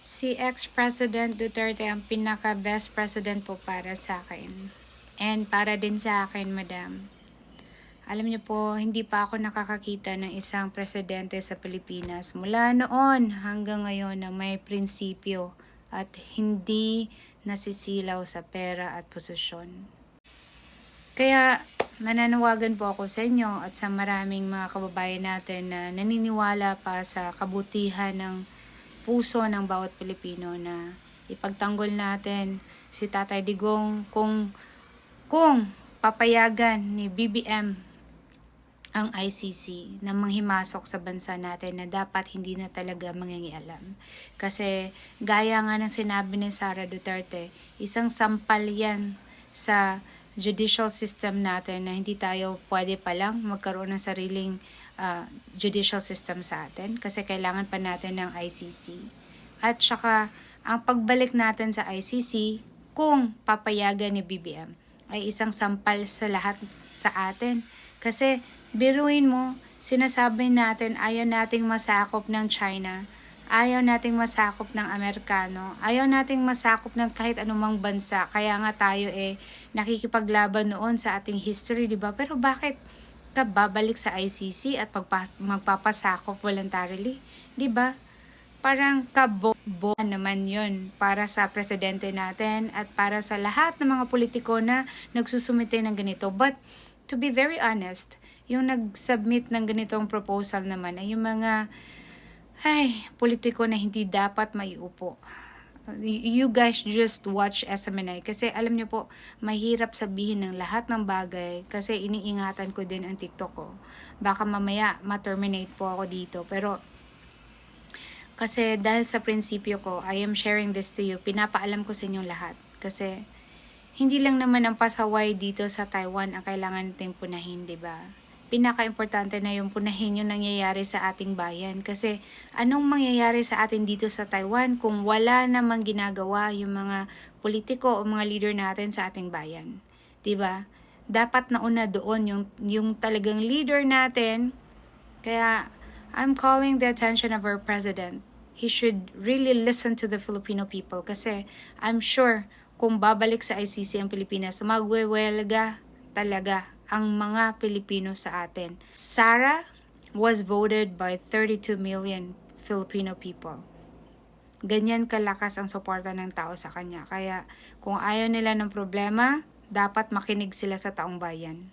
Si ex-President Duterte ang pinaka-best president po para sa akin. And para din sa akin, madam. Alam niyo po, hindi pa ako nakakakita ng isang presidente sa Pilipinas mula noon hanggang ngayon na may prinsipyo at hindi nasisilaw sa pera at posisyon. Kaya nananawagan po ako sa inyo at sa maraming mga kababayan natin na naniniwala pa sa kabutihan ng puso ng bawat Pilipino na ipagtanggol natin si Tatay Digong kung kung papayagan ni BBM ang ICC na manghimasok sa bansa natin na dapat hindi na talaga mangingialam. Kasi gaya nga ng sinabi ni Sara Duterte, isang sampal yan sa judicial system natin na hindi tayo pwede pa lang magkaroon ng sariling ah, judicial system sa atin kasi kailangan pa natin ng ICC. At saka, ang pagbalik natin sa ICC, kung papayagan ni BBM, ay isang sampal sa lahat sa atin. Kasi, biruin mo, sinasabi natin ayaw nating masakop ng China, ayaw nating masakop ng Amerikano, ayaw nating masakop ng kahit anumang bansa. Kaya nga tayo eh nakikipaglaban noon sa ating history, di ba? Pero bakit ka babalik sa ICC at magpa- magpapasakop voluntarily? Di ba? Parang kabo naman yon para sa presidente natin at para sa lahat ng mga politiko na nagsusumite ng ganito. But to be very honest, yung nag-submit ng ganitong proposal naman ay yung mga ay, politiko na hindi dapat maiupo. Y- You guys just watch SMNI kasi alam niyo po, mahirap sabihin ng lahat ng bagay kasi iniingatan ko din ang TikTok ko. Baka mamaya ma-terminate po ako dito. Pero kasi dahil sa prinsipyo ko, I am sharing this to you. Pinapaalam ko sa inyong lahat. Kasi hindi lang naman ang pasaway dito sa Taiwan ang kailangan nating punahin, di ba? Pinaka-importante na yung punahin yung nangyayari sa ating bayan. Kasi anong mangyayari sa atin dito sa Taiwan kung wala namang ginagawa yung mga politiko o mga leader natin sa ating bayan? Di ba? Dapat nauna doon yung, yung talagang leader natin. Kaya I'm calling the attention of our president. He should really listen to the Filipino people kasi I'm sure kung babalik sa ICC ang Pilipinas, magwewelga talaga ang mga Pilipino sa atin. Sarah was voted by 32 million Filipino people. Ganyan kalakas ang suporta ng tao sa kanya. Kaya kung ayaw nila ng problema, dapat makinig sila sa taong bayan.